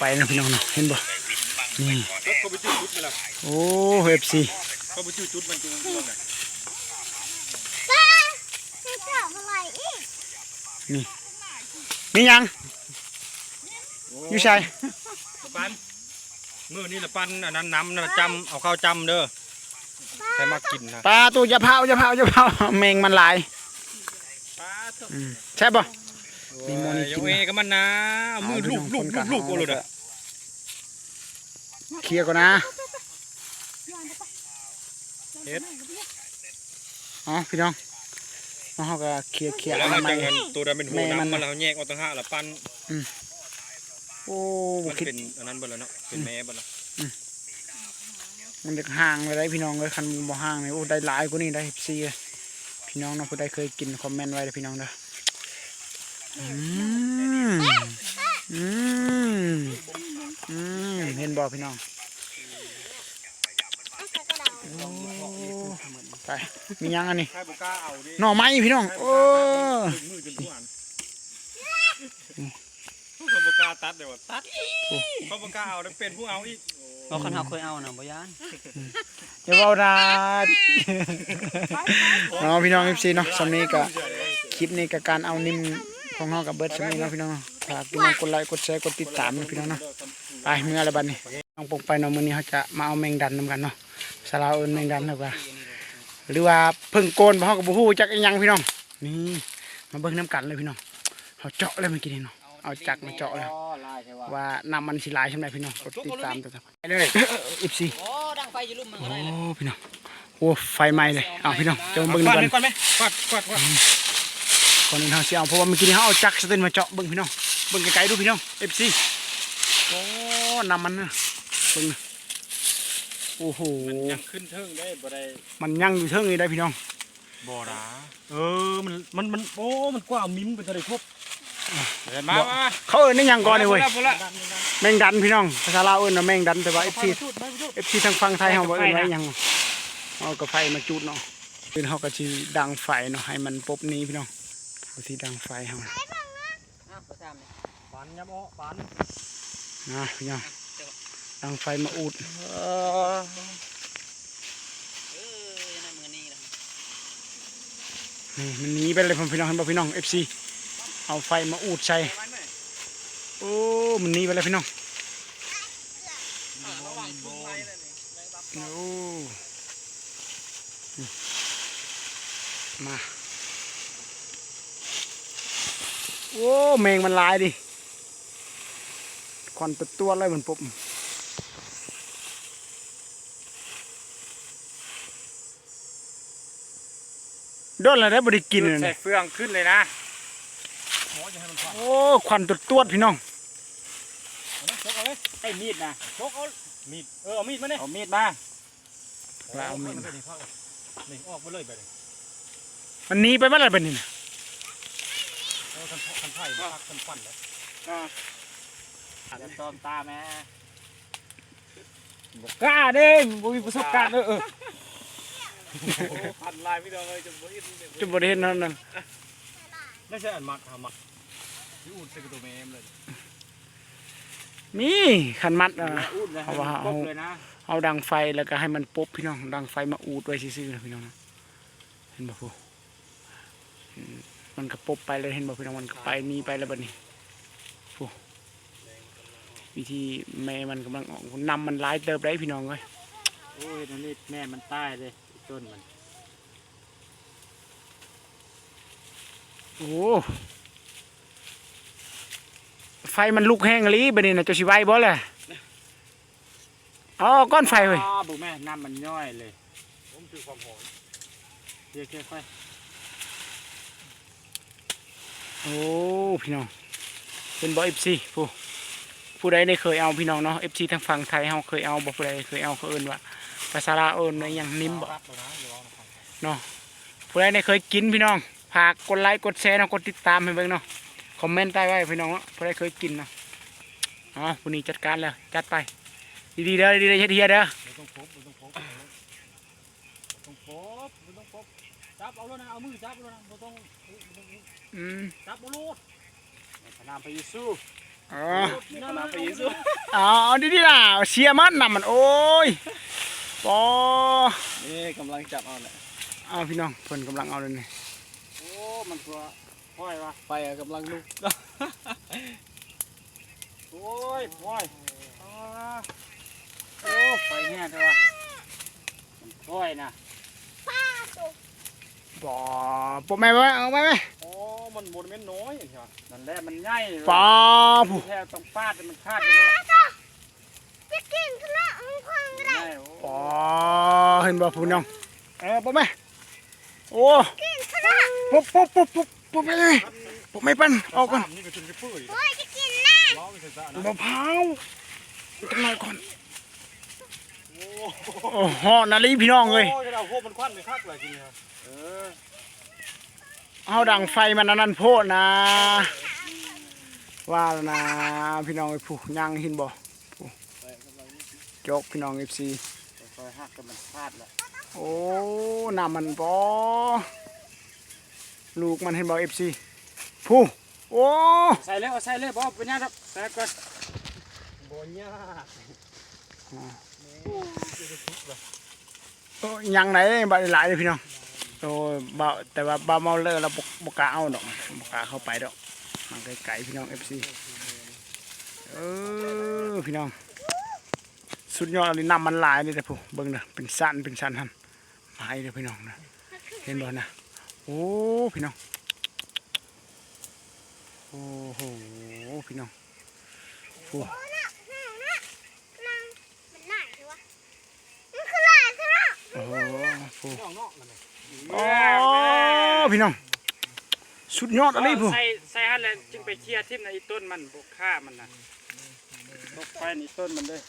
ไปนะพี่น้องเนาะเห็นบ่นี่รถเขาไปจุดจุดไปแล้วโอ้เอฟซีเขาไปจุดจุดมันจุดมันน่ะจะจับอะไรอีกมีหยังอยู่ใช่ปันมือนี่ละปันอันนั้นน้ำน่ะจำเอาข้าวจำเด้อใครมากินนะปลาตัวจะเผาจะเผาจะเผาแมงมันหลายปลาเถอะอื มใช่บ่มีโมนี่กินนะยังกับมันนะเอามือลูบลูบลูบลูบกูเลยเด้อเคลียร์ก่อนนะเฮ็ดอ๋อพี่น้องน้องเขาก็เคลียร์เคลียร์แล้วอะไรมันจังกันตัวนั้นเป็นหัวแม่มันน้ำมันแล้วแยกออกต่างหากละปั้นโอ้มันคิด เป็นอันนั้นเบ่แล้วเนาะเป็นแม่เบ่และมันจะห่างเลยได้พี่น้องเลยคันบ่ห่างเลยโอ้ได้หลายกว่านี้ได้ซีพี่น้องเนาะผู้ใดเคยกินคอมเมนต์ไว้เลยพี่น้องเด้อ เห็นบ่พี่น้องโอ้ไปมียังอันนี้ใครบ่กล้าเอาดิหน่อไม้พี่น้องโอ้มือจนทุกอันเขาบ่กล้าตัดเดี๋ยวว่าตัดเขาบ่กล้าเอาแล้วเป็นผู้เอาอีกเราคันเฮาเคยเอานะบ่ยานอย่าเบาดาดเนาะพี่น้องเอฟซีเนาะสำนี้ก็คลิปนี้กับการเอานิ่ม ของเฮากับเบิร์ดสำนี้เนาะพี่น้องฝากพี่น้องกดไลค์กดแชร์กดติดตามนะพี่น้องเนาะไปเมื่อะไรบัดนี้น้องปกไปเนาะมื้อนี้เขาจะมาเอาแมงดันนำกันเนาะสาราเอินแมงดันครับว่าหรือว่าเพิ่งโกนบ่เฮาก็บ่ฮู้จักยังพี่น้องนี่มาเบิ่งน้ำกันเลยพี่น้องเขาเจาะเลยเมื่อกี้นี่เนาะเอาจักมาเจาะแล้วลายว่าว่าน้ำมันสิลายใช่ไหมพี่น้องกดติดตามตัวไปเลยอีฟซีโอ้ดังไฟอยู่ลุ่มมันก็ได้เลยพี่น้องโอ้ไฟไหม้เลยเอาพี่น้องจะมาเบิ่งกวาดกันไปก่อนไหมกวาดกวาดกวาด ก่อนอื่นเราสิเอาเพราะว่าเมื่อกี้นี้เขาเอาจักรสเตนมาเจาะเบิ่งพี่น้องเบิ่งไกลๆดูพี่น้องเอฟซีโอ้น้ำมันนะเบิ่งนะโอ้โหยังขึ้นเทิงได้บ่ได้มันยังอยู่เทิงนี่ได้พี่น้องบ่ดาเออมันมันมันโอ้มันกว่ามิ้มเป็นทะเลครบเดินมามาเขาเอิ้นนี่ยังก่อนเลยเว้ยพุ่นละแมงดันพี่น้องภาษาลาวเอิ้นว่าแมงดันแต่ว่าเอฟซีเอฟซีทางฝั่งไทยเขาบอกเอิ้นว่าอิหยังเอากระไฟมาจุดเนาะเป็นเขาก็สิดังไฟเนาะให้มันปบหนี้พี่น้อง เขาสิดังไฟเฮาอ้าวบ่ทราบเลยปันยับอ้อปันนะพี่น้องดังไฟมาอูดเออยังไงมือนี้ล่ะนี่มันหนีไปเลยพี่น้องเห็นบ่พี่น้องเอฟซีเอาไฟมาอูดใส่โอ้มันหนีไปเลยพี่น้องโอ้นี่มา โอ้แมงมันหลายดิควันตัวตัวเลยมันปุ๊บโดนอะไรได้บริกินเลยใส่เนี่ยเฟืองขึ้นเลยนะโอ้ควันตัวตัวพี่น้องชกเอาเลยไอ้มีดนะชกเอามีดเออเอามีดมาเนี่ยเอามีดมาว่าเอามีดนี่เข้านี่ออกมาเลยไปเลยมันหนีไปเมื่อไรเป็นนี่นะ เออคันคันไผ่มาพักคันฟันเลยจะตอมตาแม่กล้าเด้งบ่มีประสบการณ์เออพันลายพี่น้องเลยจะบ่อินจุดบริเวณนั้นนั่นไม่ใช่อันมัดหามัดที่อูดใส่กระตัวแม่มเลยมีขันมัดอะเลยเอาว่าเอาเอาดังไฟแล้วก็ให้มันปุ๊บพี่น้องดังไฟมาอูดไว้ซื่อๆนะพี่น้องนะเห็นบ่พูอื มมันก็ปุ๊บไปเลยเห็นบ่พี่น้องมันก็ไปหนีไปแล้วบัดนี้พูวิธีแม่มันกำลังออกนำมันหลายเติบได้พี่น้องเอ้ยโอ้ยนั่นนี่แม่มันตายเลยต้นมันโอ้ไฟมันลุกแห้งอีหลีบัดนี้นะเจ้าสิไหวบ่ล่ะอ๋อก้อนไฟเว้ยอ๋อบุแม่น้ำมันย่อยเลยผมคือความหอมเดี๋ยวค่อย โอ้พี่น้องเป็นบ่เอฟซีผู้ผู้ใดได้เคยเอาพี่น้องเนาะเอฟซีทางฝั่งไทยเฮาเคยเอาบ่ผู้ใดเคยเอาเขาเอินว่าภาษาลาเอิ้นว่างนิ่มบ่รักเนะอย่าร้องนะครับเนาะผู้ใดได้เคยกินพี่น้องฝากกดไลค์กดแชร์เนาะกดติดตามให้เบิ่งเนาะคอมเมนต์ใต้ไว้พี่น้องเนาะผู้ใดเคยกินเนาะอ๋อผู้นี้จัดการแล้วจัดไป ดีๆเด้อดีๆเด้อเฮ็ดเฮียเด้อต้องพบไม่ต้องพบต้องพบต้องพบจับเอาแล้วนะเอามือจับเอาแล้วนะไม่ต้อง จับเอาลูกๆพนามพระเยซูอ๋อน้ำไปอีกสุดเอาเอาดีๆล่ะเสียมันนำมันโอ้ยปอนี่กำลังจับเอาแหละเอาพี่น้องเพิ่นกำลังเอาเลยนี่โอ้มันตัวพ่อยวะไปอะกำลังลุกโอ้ยพ่อยอ่าโอ้ไฟแห้งใช่ปะมันพ่อยนะป้าตุกปอปอแม่ไว้เอาไว้ไหมโอ้ มันโมเมนต์น้อยใช่ไหมนั่นแหละมันใหญ่เลยปอผู้แค่ต้องฟาดให้มันคาดกันเลยจะกินขนมของก็ได้ใช่โอ้ปอเห็นบ่พี่น้องเออปอแม่โอ้กินขนมปุ๊บปุ๊บปุ๊บปุ๊บปุ๊บไปเลยปุ๊บไม่ปั้นออกก่อนนี่ก็จนจะเปื่อยโอ้ยจะกินนะร้องไปใส่ซะนะมะพร้าวกันหน่อยก่อนโอ้โหนาลีพี่น้องเลยโอ้ยเราโคมันควันไปคักเลยทีเดียวเออ เอาดังไฟมันอันนั้นโพดนะ ว่าแล้วนะพี่น้องไอ้ผู้ย่างหินบ่ผู้จกพี่น้องเอฟซีคอยหักกันมันคาดละโอ้น้ำมันบ่ลูกมันเห็นบ่เอฟซีผู้โอ้ใส่เลยเอาใส่เลยบอกเป็นยังครับใส่ก่อนโบยากโอ้ยังไหนบ่ได้หลายเลยพี่น้อง โอ้บ่าวแต่ว่าบ่าวเมาเลอเราบ่บ่กล้าเอาดอกบ่กล้าเข้าไปดอกมันไกลๆพี่น้องเอฟซีเออพี่น้อง สุดยอดเลยน้ำมันหลายเลยแต่ผู้เบิ่งนะเป็นสันเป็นสันหันหายเลยพี่น้องนะเห็นบ่นะโอ้พี่น้องโอ้โหพี่น้องโอ้นั่งนั่งนั่งมันหลายใช่ปะมันคือหลายใช่ปะโอ้โห โอ้นอกนอกนั่นแหละโอ้พี่น้องสุดยอดอะไรผู้ใส่ใส่ฮันแล้วจึงไปเคลียร์ทิ่มในอีต้นมันบกฆ่ามันนะบกไฟในต้นมันเลย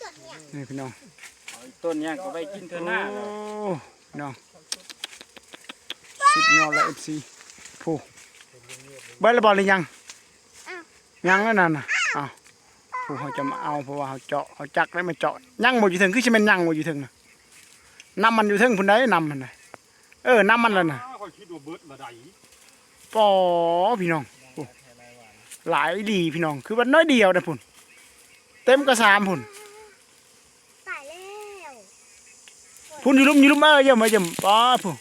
ส่วนเนี่ยนี่พี่น้องเอาอีต้นเนี้ยก็ไปกินเธอหน้าโอ้เลยพี่น้องสุดยอดเลยเอฟซีผู้เบิดแล้วบอลหรือยังยังแล้วนั่นน่ะอ้าวผู้เขาจะมาเอาเพราะว่าเขาเจาะเขาจักแล้วมาเจาะยังหมดอยู่ถึงคือจะเป็นยังหมดอยู่ถึงน่ะน้ำมันอยู่ถึงพุ่นได้น้ำมันน่ะ เออน้ำมันแล้วน่ะคอยคิดว่าเบิดละใดปอพี่น้องโอ้หลายดีพี่น้อง คือวันน้อยเดียวนะพุ่น เต็มกระสามพุ่นตายแล้วพุ่นอยู่ลุ่มอยู่ลุ่มเออเยี่ยมมาเยี่ยมป้าพุ่น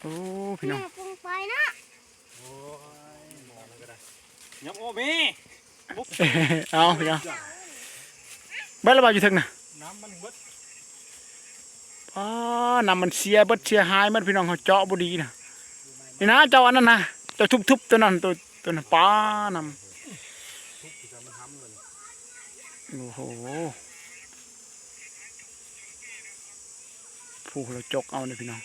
โอ้พี่น้องแม่ปรุงไฟนะยับโอ้มีเอาพี่น้องเบิดระบาดอยู่ถึงน่ะน้ำมันเบิด ป้านำมันเสียเบิดเสียหายมันพี่น้องเขาเจาะบ่ดีน่ะนี่นะเจ้าอันนั้นนะเจ้าทุบๆตัวนั้นตัวตัวนั้นป้านำโอ้โหผู้เราจกเอาเนี่ยพี่น้อง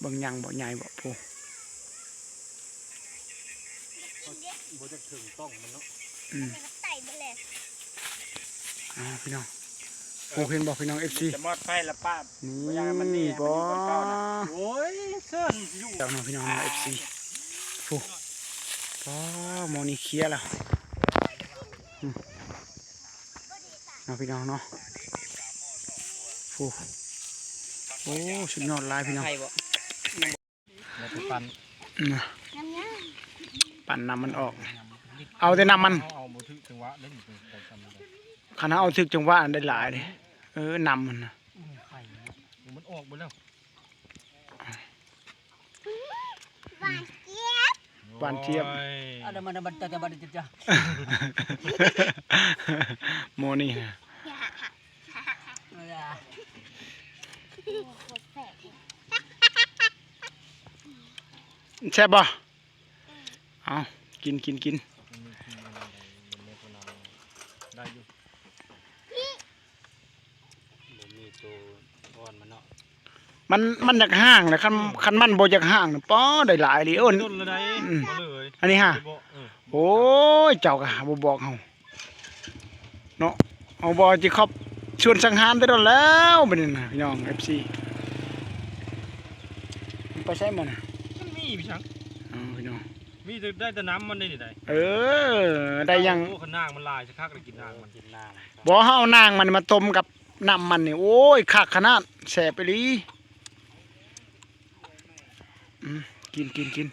เบิ่งยังบ่ใหญ่บ่ผู้บ่จะถึงต้องมันเนาะอืมมันก็ไต่ไปเลยอ่าพี่น้องผู้เห็นบ่พี่น้อง FC จะมอดไฟละป้าบ่อยากให้มันนี่แน่บ่มันอยู่บนเก้านะโอ้ยเส้นอยู่เจ้าน้องพี่น้อง FC ผู้ป้าหมอนี่เคลียร์แล้วอืมเนาะพี่น้องเนาะผู้โอ้สุดยอดหลายพี่น้องไข่บ่แล้วก็ปันอืมน้ำเนี้ยปั่นน้ำมันออก เอาแต่น้ำมันเอาเอาบ่ถึงจังหวะเล่นไปไปทำอะไร คณะเอาถึกจังหวะได้หลายเลยเออนำมันน่ะไข่มันออกไปแล้วหวานเจี๊ยบหวานเจี๊ยบโอ้ ada mana baca ada baca jejak โมนี่นะ ya โคตรแปลกเลยแซ่บบ่เอากินกินกิน มันมีที่อะไรมันไม่คนเอาได้อยู่ บ่มี ตัวอ่อนมันเนาะมันมันอยากห่างนะคันคันมันบ่อยากห่างน่ะป้อได้หลายเลยเอ้น ต้นละได้อืม เอาเลยอันนี้ฮะไปบอกเออโอ้ยเจ้าก็หาบ่บอกเฮาเนาะเอาบ่จิครอบชวนสังหารได้ดอกแล้วบัดนี้นะพี่น้อง FC ไปใช้มันน่ะมันมีพี่ชังเอาพี่น้องมีแต่ได้แต่น้ำมันได้นี่ได้เออ ได้ยังโอ้ขนางมันลายจะคักเลยกินนางมันกินน้ำบ่เฮาเอานางมันมาต้มกับ น้ำมันนี่โอ้ยคักขนาดแซ่บไปลีอืมกินกินกิน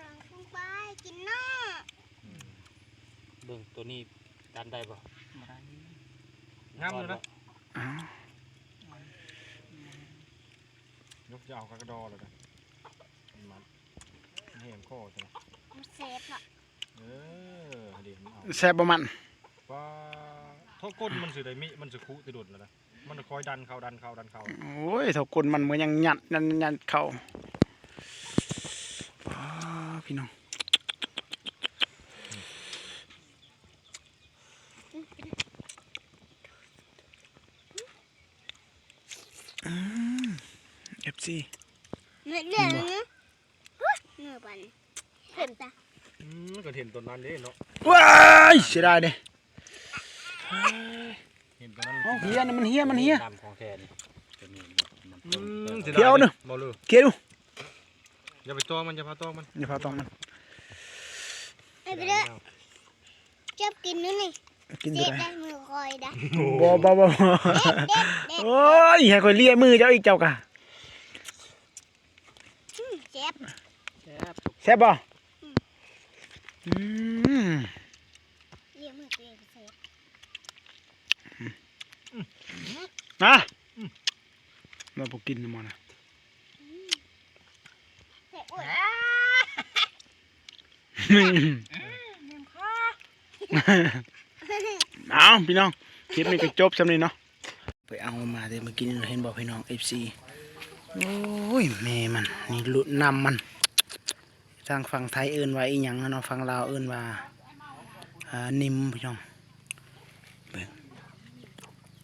น้องปรุงไฟเบิ่งตัวนี้ดันได้บ่มาได้งามเลยนะอ้าวยกจะเอากระดอเลยนะมันเห็นข้อใช่ไหมมันเซฟอะเออเดี๋ยวมันเอาแซ่บบ่มันว่าโทษก้นมันสิได้มิมันสิคุติดุดแล้วนะมันคอยดันเขาดันเขาดันเขาโอ้ยเท่ากลมันเหมือนยังหยัดยันยันเข้าอ้าวพี่น้องอืม FC เนื้อเนื้อเนื้อเนื้อปันเห็นปะอืมก็เห็นตัวนั้นเด้เนาะว้ายเสียดายเด้ เห็นตัวนั้นเอ้าเฮียนะมันเฮียมันเฮีย ดำของแท้นี่ตัวนี้มันอืต้นมเติบเดี๋ยวนะบ่เลยเกียดูอย่าไปตัวมันอย่าพาตัวมันอย่าพาต้องมันไอ้ไปเด้อจับกินนู่นนี่กินเซตัวฟไหนได้มือคอยได้บ่บ่บ่เด็ดเด็ดเด็ดโอ้ยให้ข่อยเลียมือเจ้าอีกเจ้ากะเซฟแซ่บแซ่บบ่อืมเรียกมือตัวเองเซฟ นะมาบ่กินมันนะเซฟอ้วนเอาพี่น้องคลิปนี้ก็จบสำนี้เนาะไปเอามาเดี๋ยวมากินเห็นบอกพี่น้อง FC โอ้ยแม่มันนี่หลุดนำมันทางฝั่งไทยเอิ้นว่าอีหยังอะเนาะฝั่งลาวเอิ้นว่าอ่านิมพี่น้อง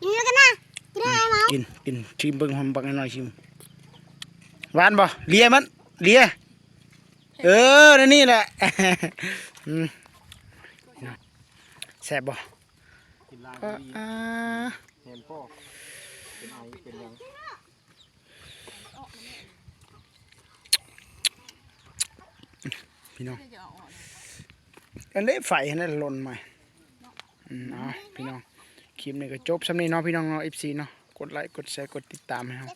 กินแล้วกันนะกินอะไรมา กินกินชิมเบิ่งหอมบักหน่อยๆชิมหวานบ่เลียมันเลียเออนั่นนี่แหละอืมแซ่บบ่กินลายอ่าดีอ่าเห็นพ่อเป็นไอเป็นหยังพี่น้องอันนี้ไฟอันนั้นหล่นมาอืมเอาพี่น้องคลิปนี้ก็จบสำนี้เนาะพี่น้องเนาะ FC เนาะ กดไลค์กดแชร์กดติดตามให้เรา